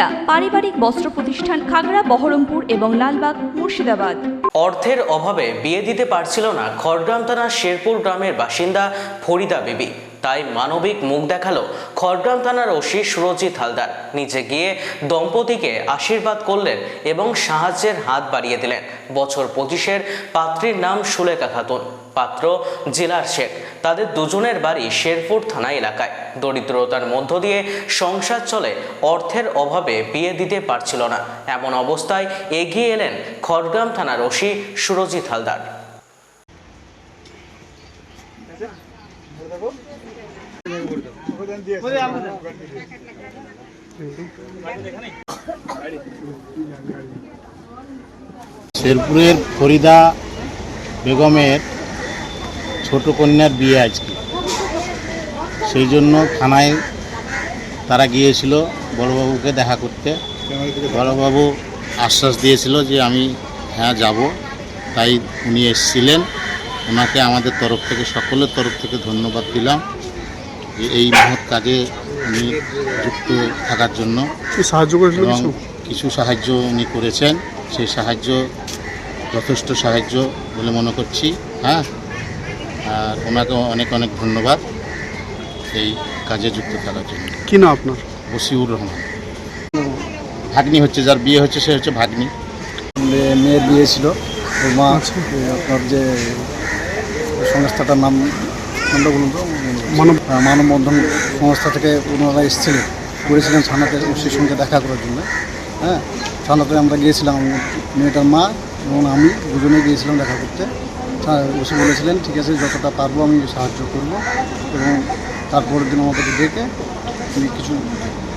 সুনিতা পারিবারিক বস্ত্র প্রতিষ্ঠান খাগড়া, বহরমপুর এবং লালবাগ, মুর্শিদাবাদ। অর্থের অভাবে বিয়ে দিতে পারছিল না খড়গ্রাম থানার শেরপুর গ্রামের বাসিন্দা ফরিদা বিবি। তাই মানবিক মুখ দেখাল খড়গ্রাম থানার ওসি সুরজিৎ হালদার। নিচে গিয়ে দম্পতিকে আশীর্বাদ করলেন এবং সাহায্যের হাত বাড়িয়ে দিলেন। বছর পঁচিশের পাত্রীর নাম সুলেখা খাতুন, পাত্র জেলার শেখ। তাদের দুজনের বাড়ি শেরপুর থানা এলাকায়। দরিদ্রতার মধ্য দিয়ে সংসার চলে, অর্থের অভাবে বিয়ে দিতে পারছিল না। এমন অবস্থায় এগিয়ে এলেন খড়গ্রাম থানার ওসি সুরজিৎ হালদার। শেরপুরের ফরিদা বেগমের ছোট কন্যার বিয়ে আজকে। সেই জন্য থানায় তারা গিয়েছিল বড়বাবুকে দেখা করতে। বড়বাবু আশ্বাস দিয়েছিল যে আমি হ্যাঁ যাব, তাই উনি এসেছিলেন। ওনাকে আমাদের তরফ থেকে সকলের তরফ থেকে ধন্যবাদ দিলাম যে এই মহৎ কাজে উনি যুক্ত থাকার জন্য সাহায্য করেছিল কিছু? কিছু সাহায্য উনি করেছেন। সেই সাহায্য যথেষ্ট সাহায্য বলে মনে করছি। হ্যাঁ? আর ওনাকে অনেক অনেক ধন্যবাদ এই কাজে যুক্ত থাকার জন্য। কি না আপনার? বসিউর রহমান। ভাগ্নি হচ্ছে যার বিয়ে হচ্ছে সে হচ্ছে ভাগ্নি। মেয়ে- মেয়ের বিয়ে ছিল। মা আচ্ছা। আপনার যে সংস্থাটার নাম নামটা বলুন তো মানব মানববন্ধন সংস্থা থেকে ওনারা এসেছিলেন করেছিলেন থানাতে ওসির সঙ্গে দেখা করার জন্য। হ্যাঁ থানাতে আমরা গিয়েছিলাম মেয়েটার মা এবং আমি দুজনে গিয়েছিলাম দেখা করতে। ওসি বলেছিলেন ঠিক আছে যতটা পারব আমি সাহায্য করব এবং তারপরের দিন আমাদেরকে ডেকে উনি কিছু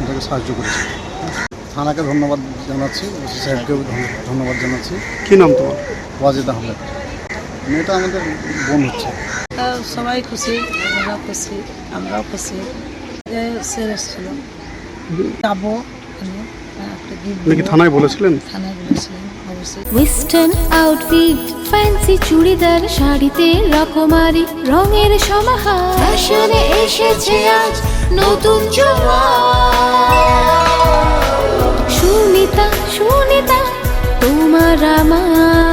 ওদেরকে সাহায্য করেছি। থানাকে ধন্যবাদ জানাচ্ছি ওসি সাহেবকেও ধন্যবাদ জানাচ্ছি। কী নাম তোমার? ওয়াজিদ আহমেদ। মেয়েটা আমাদের বোন হচ্ছে। সবাই খুশি আমরাও খুশি আমরাও খুশি। সে যাব থানায় বলেছিলেন? ওয়েস্টার্ন আউটফিট ফ্যান্সি চুড়িদার শাড়িতে রকমারি রঙের সমাহার। ফ্যাশনে এসেছে আজ নতুন সুনিতা সুনিতা তোমার আমার।